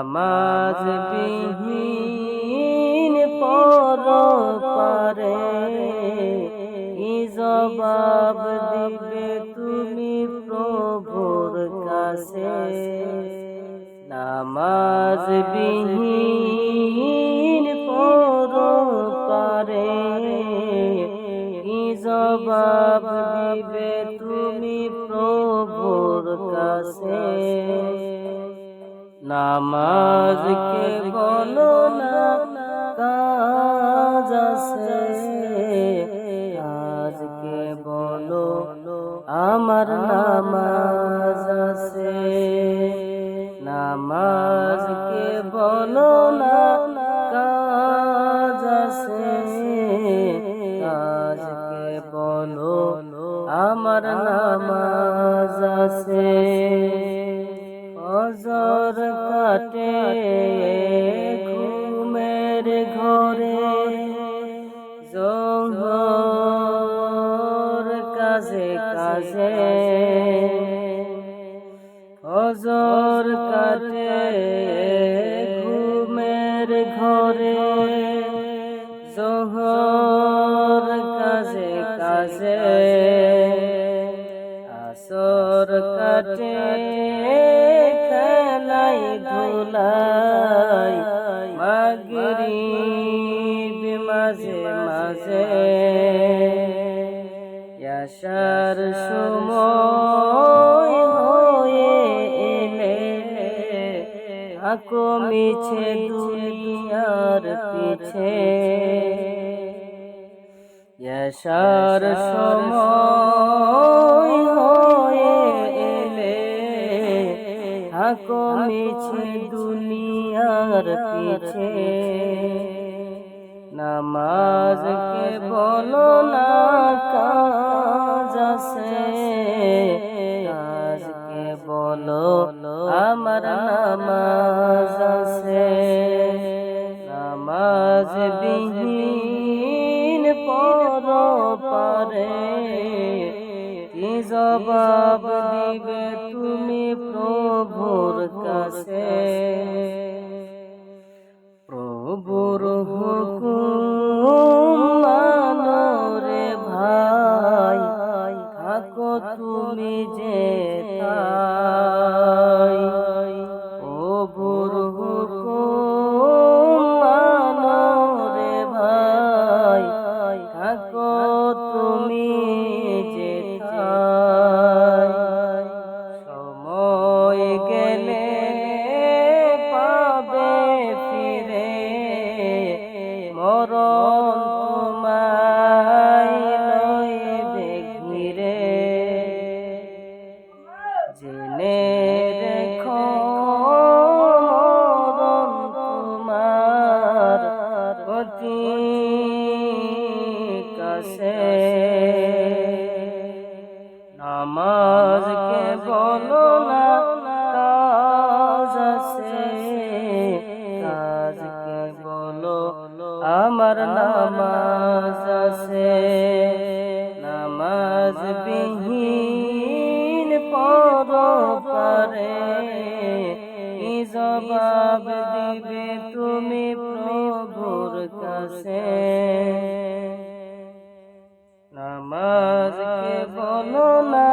নামাজ বিহীন পর পারে। কি জবাব দিবে তুমি প্রভুর কাছে? নামাজ বিহীন পর পারে। কি জবাব দিবে তুমি প্রভুর কাছে? নামাজকে বলো না কাজ আছে। কাজকে বলো আমার নামাজ আছে। নামাজকে বলো না কাজ আছে। কাজকে বলো আমার নামাজ আছে। অজর কাটে ঘুমের ঘরে। জোহর কাজে কাজে। অজর কাটে ঘুমের ঘরে। জোহর কাজে কাজে। আসর কাটে ইয়াসার সময় হয়ে এলে, থাকো মিছে দুনিয়ার পিছে। ইয়াসার সময় হয়ে এলে, থাকো মিছে দুনিয়ার পিছে। নামাজকে বলো না কাজ আছে কাজকে বলো, আমার নামাজ আছে। নামাজ বিহীন পর পারে কি জবাব দিবে তুমি প্রভুর কাছে? তুমি যে তাই আমার নামাজ আছে নামাজ বিহীন পর কি জবাব দিবে তুমি প্রভুর কাছে নামাজকে বলো না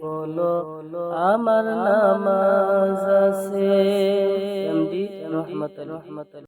বলো আমার নামাজ আছে এমডি রহমত রহমত